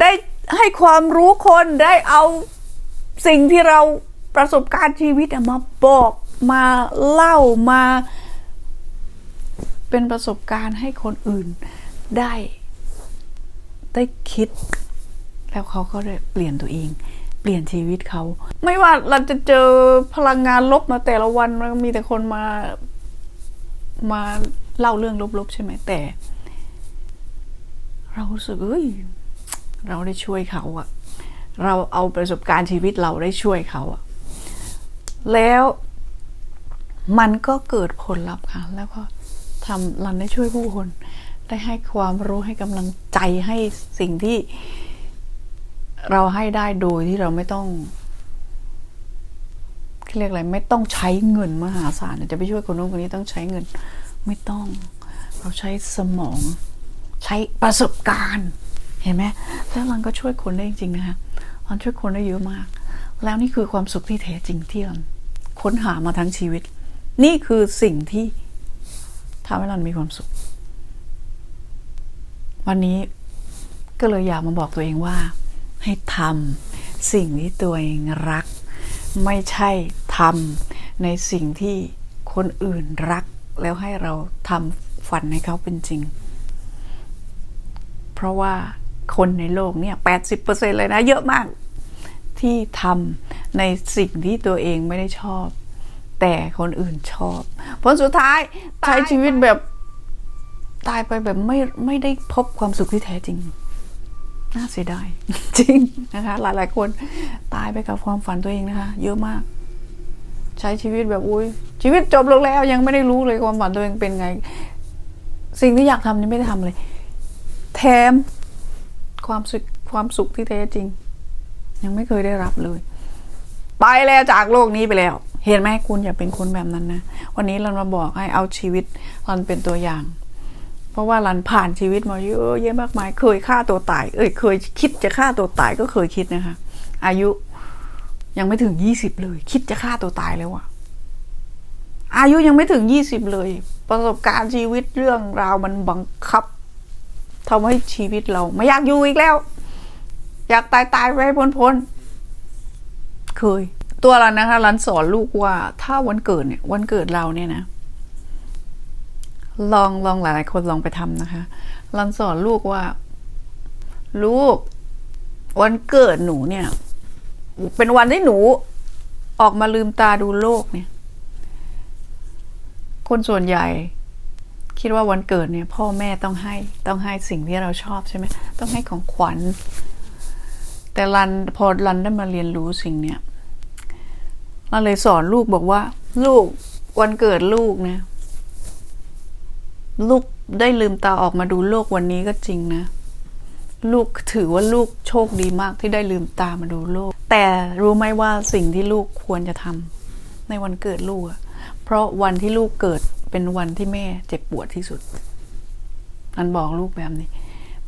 ได้ให้ความรู้คนได้เอาสิ่งที่เราประสบการณ์ชีวิตมาบอกมาเล่ามา เป็นประสบการณ์ให้คนอื่นได้ ได้คิด แล้วเขาก็ได้เปลี่ยนตัวเอง เปลี่ยนชีวิตเขา ไม่ว่าเราจะเจอพลังงานลบมาแต่ละวันมันมีแต่คนมามาเล่าเรื่องลบๆใช่ไหมแต่ เรารู้สึกเอ้ย เราได้ช่วยเขาอะเราเอาประสบการณ์ชีวิตเราได้ช่วยเขาอะแล้วมันก็เกิดผลลัพธ์ค่ะ แล้วก็ทำรันได้ช่วยผู้คน ได้ให้ความรู้ให้กำลังใจให้สิ่งที่ เราให้ได้โดยที่เราไม่ต้องเรียกอะไรไม่ต้องใช้เงินมหาศาลจะไปช่วยคนนู้นคนนี้ต้องใช้เงิน ไม่ต้อง เราใช้สมอง ใช้ประสบการณ์ เห็นไหมแล้วรันก็ช่วยคนได้จริงๆนะคะรันช่วยคนได้เยอะมาก แล้วนี่คือความสุขที่แท้จริงที่รันค้นหามาทั้งชีวิต นี่คือสิ่งที่ทำให้รันมีความสุข วันนี้ก็เลยอยากมาบอกตัวเองว่า ให้ทำสิ่งที่ตัวเองรัก ไม่ใช่ทำในสิ่งที่คนอื่นรัก แล้วให้เราทำฝันให้เขาเป็นจริง เพราะว่า คนในโลกเนี่ย80%เลยนะ เยอะมากที่ทำในสิ่งที่ตัวเองไม่ได้ชอบ แต่คนอื่นชอบ ผลสุดท้ายใช้ชีวิตแบบตายไปแบบไม่ไม่ได้พบความสุขที่แท้จริง น่าเสียดายจริงนะคะ หลายๆคนตายไปกับความฝันตัวเองนะคะ เยอะมาก ใช้ชีวิตแบบอุ้ยชีวิตจบลงแล้ว ยังไม่ได้รู้เลยความฝันตัวเองเป็นไง สิ่งที่อยากทำนี่ไม่ได้ทำเลย แถม ความสุขความสุขที่แท้จริง ยังไม่เคยได้รับเลย ไปแล้วจากโลกนี้ไปแล้ว เห็นไหมคุณอย่าเป็นคนแบบนั้นนะ วันนี้เรามาบอกให้เอาชีวิตรันเป็นตัวอย่าง เพราะว่ารันผ่านชีวิตมาเยอะแยะมากมาย เคยฆ่าตัวตาย เอ้ยเคยคิดจะฆ่าตัวตายก็เคยคิดนะคะ อายุยังไม่ถึงยี่สิบเลย คิดจะฆ่าตัวตายแล้วอะอายุยังไม่ถึงยี่สิบเลย ประสบการณ์ชีวิตเรื่องราวมันบังคับ ทำให้ชีวิตเรา ไม่อยากอยู่อีกแล้ว อยากตายตายไปให้พ้นพ้นๆเคย ตัวรันนะคะรันสอนลูกว่าถ้าวันเกิดเนี่ยวันเกิดเราเนี่ยนะลองลองหลาย ๆ คนลองไปทำนะคะรันสอนลูกว่า ลูก วันเกิดหนูเนี่ย เป็นวันที่หนูออกมาลืมตาดูโลกเนี่ย คนส่วนใหญ่ คิดว่าวันเกิดเนี่ย พ่อแม่ต้องให้ต้องให้สิ่งที่เราชอบใช่ไหมต้องให้ของขวัญ แต่รันพอรันได้มาเรียนรู้สิ่งเนี้ยรันเลยสอนลูกบอกว่า ลูกวันเกิดลูกนะลูกได้ลืมตาออกมาดูโลกวันนี้ก็จริงนะ ลูกถือว่าลูกโชคดีมากที่ได้ลืมตามาดูโลก แต่รู้ไหมว่าสิ่งที่ลูกควรจะทำในวันเกิดลูกอะ ราะวันที่ลูกเกิดเป็นวันที่แม่เจ็บปวดที่สุดนันบอกลูกแบบนี้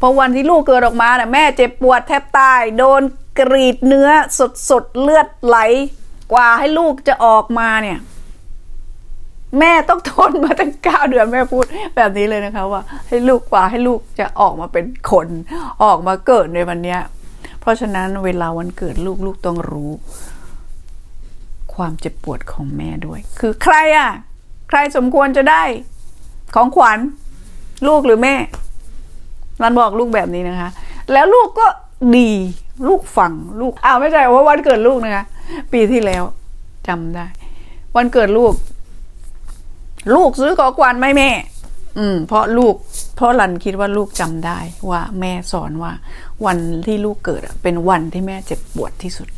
พราะวันที่ลูกเกิดออกมาเนี่ยแม่เจ็บปวดแทบตาย โดนกรีดเนื้อสดสดๆเลือดไหล กว่าให้ลูกจะออกมาเนี่ย แม่ต้องทนมาตั้งเก้าเดือนแม่พูดแบบนี้เลยนะคะว่า ให้ลูกกว่าให้ลูกจะออกมาเป็นคนออกมาเกิดในวันเนี้ย เพราะฉะนั้นเวลาวันเกิดลูกลูกต้องรู้ ความเจ็บปวดของแม่ด้วย คือใครอะ ใครสมควรจะได้ของขวัญ ลูกหรือแม่รันบอกลูกแบบนี้นะคะ แล้วลูกก็ดีลูกฟังลูกอ้าวไม่ใช่ว่าวันเกิดลูกนะคะ ปีที่แล้วจำได้ วันเกิดลูก ลูกซื้อของขวัญไหมแม่อืมเพราะลูกเพราะรันคิดว่าลูกจำได้ว่าแม่สอนว่า วันที่ลูกเกิดเป็นวันที่แม่เจ็บปวดที่สุด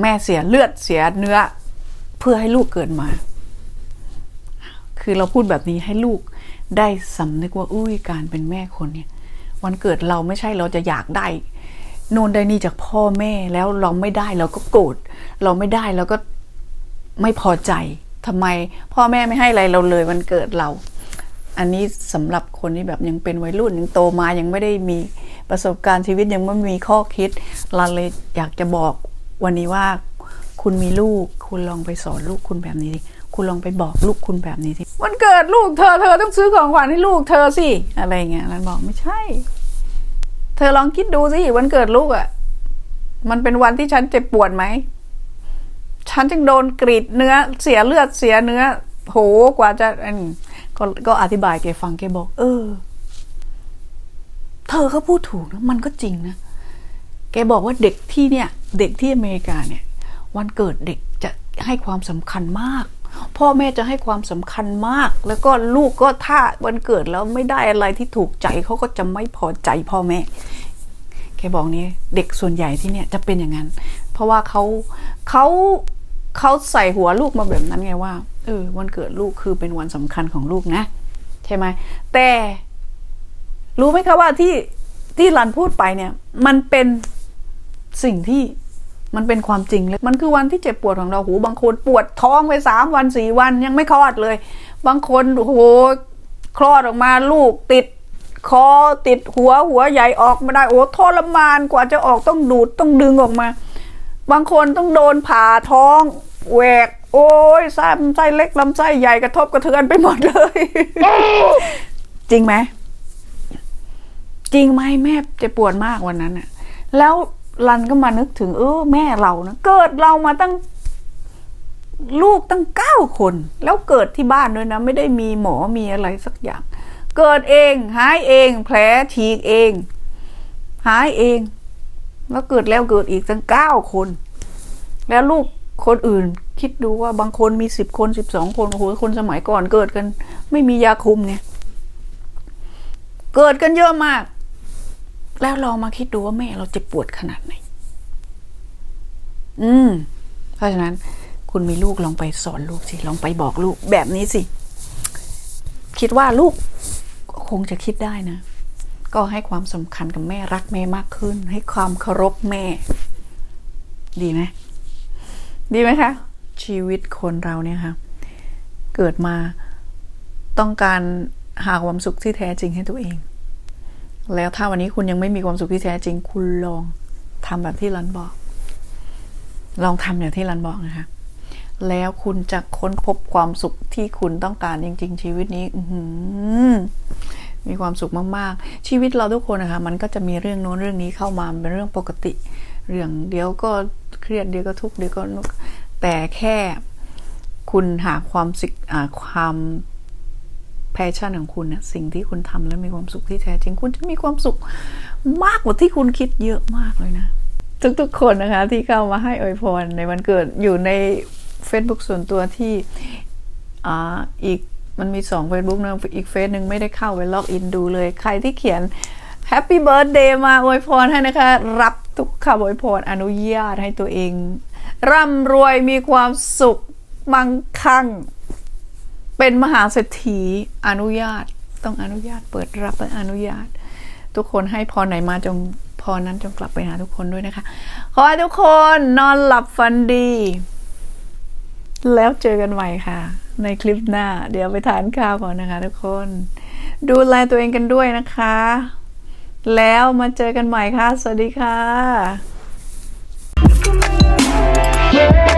แม่เสียเลือดเสียเนื้อ เพื่อให้ลูกเกิดมา คือเราพูดแบบนี้ให้ลูกได้สำนึกว่าอุ้ยการเป็นแม่คนเนี่ย วันเกิดเราไม่ใช่เราจะอยากได้โน่นได้นี่จากพ่อแม่แล้วเราไม่ได้เราก็โกรธเราไม่ได้เราก็ไม่พอใจทำไมพ่อแม่ไม่ให้อะไรเราเลยวันเกิดเรา อันนี้สำหรับคนที่แบบยังเป็นวัยรุ่นยังโตมายังไม่ได้มีประสบการณ์ชีวิตยังไม่มีข้อคิดเราเลยอยากจะบอก วันนี้ว่าคุณมีลูก คุณลองไปสอนลูกคุณแบบนี้ดิคุณลองไปบอกลูกคุณแบบนี้สิวันเกิดลูกเธอเธอต้องซื้อของขวัญให้ลูกเธอสิอะไรเงี้ยรันบอกไม่ใช่ เธอลองคิดดูสิวันเกิดลูกอะ่ะมันเป็นวันที่ฉันเจ็บปวดไหมฉันจึงโดนกรีดเนื้อเสียเลือดเสียเนื้อโหกว่าจะอันก็ก็อธิบายแกฟังแกบอก เออ เธอก็พูดถูกนะ มันก็จริงนะ แกบอกว่าเด็กที่เนี่ยเด็กที่อเมริกาเนี่ยวันเกิดเด็กจะให้ความสำคัญมาก พ่อแม่จะให้ความสำคัญมาก แล้วก็ลูกก็ถ้าวันเกิดแล้วไม่ได้อะไรที่ถูกใจเขาก็จะไม่พอใจพ่อแม่แกบอกนี่เด็กส่วนใหญ่ที่เนี่ยจะเป็นอย่างนั้น เพราะว่าเขาเขาเขาใส่หัวลูกมาแบบนั้นไงว่าเออวันเกิดลูกคือเป็นวันสำคัญของลูกนะ ใช่ไหมแต่รู้ไหมคะว่าที่ที่รันพูดไปเนี่ย มันเป็น สิ่งที่มันเป็นความจริงเลยมันคือวันที่เจ็บปวดของเราหูบางคนปวดท้องไปสามวันสี่วันยังไม่คลอดเลย บางคนโอ้โหคลอดออกมาลูกติดคอติดหัวหัวใหญ่ออกมาได้โอ้ทรมานกว่าจะออกต้องดูดต้องดึงออกมา บางคนต้องโดนผ่าท้องแหวก โอ้ยไส้ไส้เล็กลำไส้ใหญ่กระทบกระเทือนไปหมดเลย จริงไหมจริงไหมแม่เจะปวดมากวันนั้นน่ะแล้ว รันก็มานึกถึง เออแม่เรานะเกิดเรามาตั้งลูกตั้งเก้าคน แล้วเกิดที่บ้านด้วยนะ ไม่ได้มีหมอมีอะไรสักอย่าง เกิดเองหายเอง แผลฉีกเอง หายเอง แล้วเกิดแล้วเกิดอีกตั้งเก้าคน แล้วลูกคนอื่น คิดดูว่าบางคนมีสิบคนสิบสองคนโอ้โหคนสมัยก่อนเกิดกัน ไม่มียาคุมไงเกิดกันเยอะมาก แล้วลองมาคิดดูว่าแม่เราเจ็บปวดขนาดไหน อืม เพราะฉะนั้น คุณมีลูกลองไปสอนลูกสิ ลองไปบอกลูกแบบนี้สิ คิดว่าลูกคงจะคิดได้นะ ก็ให้ความสำคัญกับแม่รักแม่มากขึ้น ให้ความเคารพแม่ ดีไหม ดีไหมคะ ชีวิตคนเราเนี่ยค่ะ เกิดมาต้องการหาความสุขที่แท้จริงให้ตัวเอง แล้วถ้าวันนี้คุณยังไม่มีความสุขที่แท้จริง คุณลองทำแบบที่รันบอก ลองทำอย่างที่รันบอกนะคะ แล้วคุณจะค้นพบความสุขที่คุณต้องการจริง ๆ ชีวิตนี้อืมีความสุขมากๆ ชีวิตเราทุกคนนะคะ มันก็จะมีเรื่องโน้นเรื่องนี้เข้ามามันเป็นเรื่องปกติ เรื่องเดี๋ยวก็เครียดเดี๋ยวก็ทุกข์เดี๋ยวก็นุกแต่แค่คุณหาความสิความ แพชชั่นของคุณนะสิ่งที่คุณทำแล้วมีความสุขที่แท้จริงคุณจะมีความสุขมากกว่าที่คุณคิดเยอะมากเลยนะ ทุกๆคนนะคะที่เข้ามาให้อวยพรในวันเกิดอยู่ใน Facebook ส่วนตัวที่อ่าอีกมันมีสอง Facebook นะอีกเฟซหนึ่งไม่ได้เข้าไปล็อกอินดูเลย ใครที่เขียน Happy Birthday มาอวยพรให้นะคะ รับทุกคำอวยพรอนุญาตให้ตัวเอง ร่ำรวยมีความสุขมั่งคั่ง เป็นมหาเศรษฐีอนุญาตต้องอนุญาตเปิดรับและอนุญาต ทุกคนให้พรไหนมาจงพรนั้นจงกลับไปหาทุกคนด้วยนะคะ ขอให้ทุกคนนอนหลับฝันดี แล้วเจอกันใหม่ค่ะ ในคลิปหน้า เดี๋ยวไปทานข้าวก่อนนะคะ ทุกคน ดูแลตัวเองกันด้วยนะคะ แล้วมาเจอกันใหม่ค่ะ สวัสดีค่ะ Yeah.